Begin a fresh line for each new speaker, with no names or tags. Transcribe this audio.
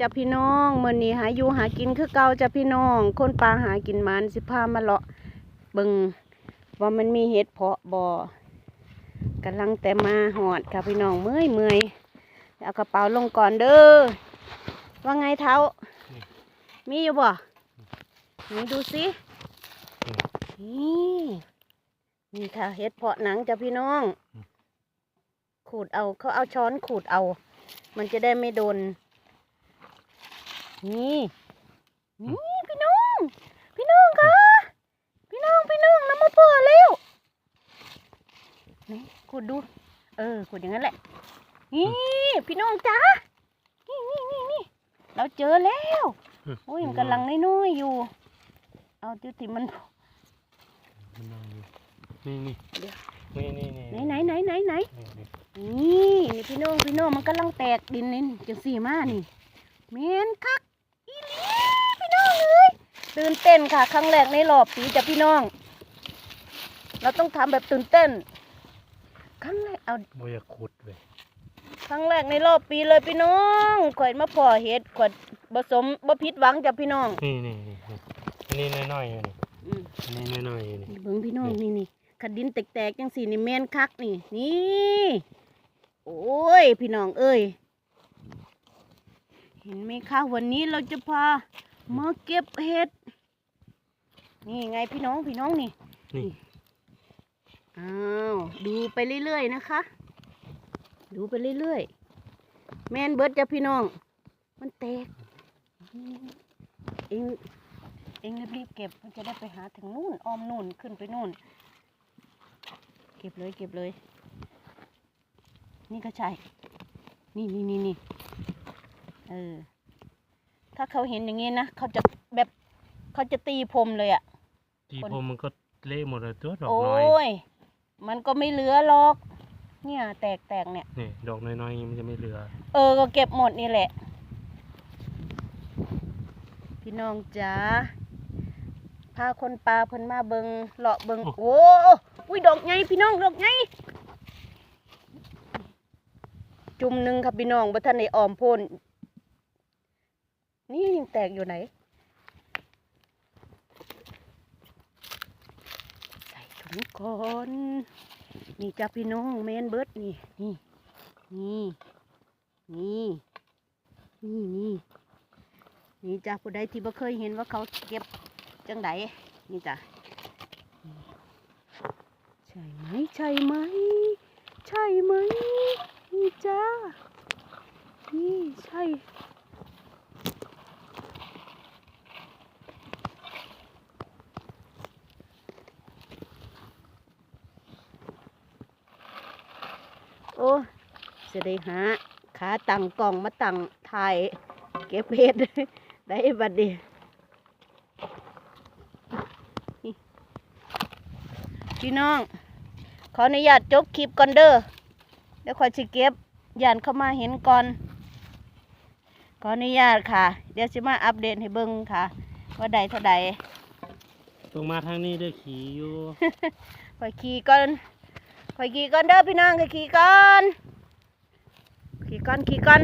จ้าพี่น้องมื้อนี้หาอยู่หากินคือเก่าจ้าพี่น้อง คนปลาหากินมันสิพามาเลาะเบิงว่ามันมีเห็ดเพาะบ่อกำลังแต่มาหอดค่ะพี่น้องเมื่อยเมื่อยเอากระเป๋าลงก่อนเด้อว่าไงเท้า มีอยู่บ่นี่ดูสินี่นี่ค่ะเห็ดเพาะหนังจ้าพี่น้อง ขูดเอาเขาเอาช้อนขูดเอา มันจะได้ไม่โดน นี่นี่พี่น้อง พี่น้องคะพี่น้องพี่น้องน้ำมาพอแล้วนี่ขูดดู เออขูดอย่างนั้นแหละนี่พี่น้องจ้านี่นี่นี่นี่เราเจอแล้วโอ้ยมันกำลังน้อยๆอยู่ เอาที่ที่มัน
นี่นี่
เดี๋ยว
นี่นี่นี่
ไหนไหนไหนไหนไหน
นี่นี่
นี่นี่พี่น้องพี่น้องมันกำลังแตกดินนี่จังสี่มานี่เมนคักอีหลีพี่น้องเอ้ย ตื่นเต้นค่ะ ครั้งแรกในรอบปีจ้ะพี่น้อง เราต้องทำแบบตื่นเต้น ครั้งแรกเอา
บ่อยากขุดเว้ย
ครั้งแรกในรอบปีเลยพี่น้องข่อยมาพอเห็ดข่อยผสมบ่ผิดหวังจ้ะพี่น้อง
นี่นี่นี่นี่อันนี้น้อยๆอยู่นี่
อืม
อันนี้น้อยๆอยู่นี่
นี่เบิ่งพี่น้องนี่นี่ขัดดินแตกๆจังสี่นี่แมนคักนี่นี่โอ้ยพี่น้องเอ้ยเห็นไหมคะวันนี้เราจะพา มาเก็บเห็ด นี่ไงพี่น้องพี่น้องนี่
นี่
อ้าวดูไปเรื่อยๆนะคะ ดูไปเรื่อยๆ แมนเบิร์ดจ้ะพี่น้อง มันแตก เองเองรีบๆเก็บมันจะได้ไปหาถึงนู่นอ้อมนู่นขึ้นไปนู่น เก็บเลยเก็บเลย นี่ก็ใช่ นี่นี่นี่นี่เออ ถ้าเขาเห็นอย่างงี้นะเขาจะแบบเขาจะตีพรมเลยอะ่ะ
ตีผมมันก็เละหมดเลยตัวดอก
โอ้
น้อย
ยมันก็ไม่เหลือหรอก เนี่ย แตกแตกเนี่ย
นี่ดอกน้อยๆมันจะไม่เหลือ
เออก็เก็บหมดนี่แหละ พี่น้องจ๋าพาคนปลาเพิ่นมาเบิงเลาะเบิงโอ้อุ้ยดอกไงพี่น้องดอกไงจุ่มหนึ่งครับพี่น้องบ่ทันได้ออมโพ่น นี่ยังแตกอยู่ไหน ใส่ถุงก่อนนี่จ้าพี่น้องแมนเบิร์ดนี่ นี่ นี่ นี่ นี่นี่นี่จ้ะผู้ใดที่บ่เคยเห็นว่าเขาเก็บจังไดนี่จ้ะนี่ใช่ไหม ใช่ไหม ใช่ไหม นี่จ้านี่ใช่ อ้จะได้หาขาตั้งกล่องมาตั้งถ่ายเก็บเห็ดได้บัดเดีพี่น้อง ขออนุญาตจบคลิปก่อนเด้อเดี๋ยวขอยสิเก็บยานเข้ามาเห็นก่อน ขออนุญาตค่ะ เดี๋ยวสิมาอัปเดตให้เบิ่งค่ะ ว่าใดเท่าใด
ตรงมาทางนี้เด้อขี่อยู่
ขอยขี่ก่อน ขอยขี่ก่อนเด้อพี่น้องขอยขี่ก่อนขี่ก่อนขี่ก่อน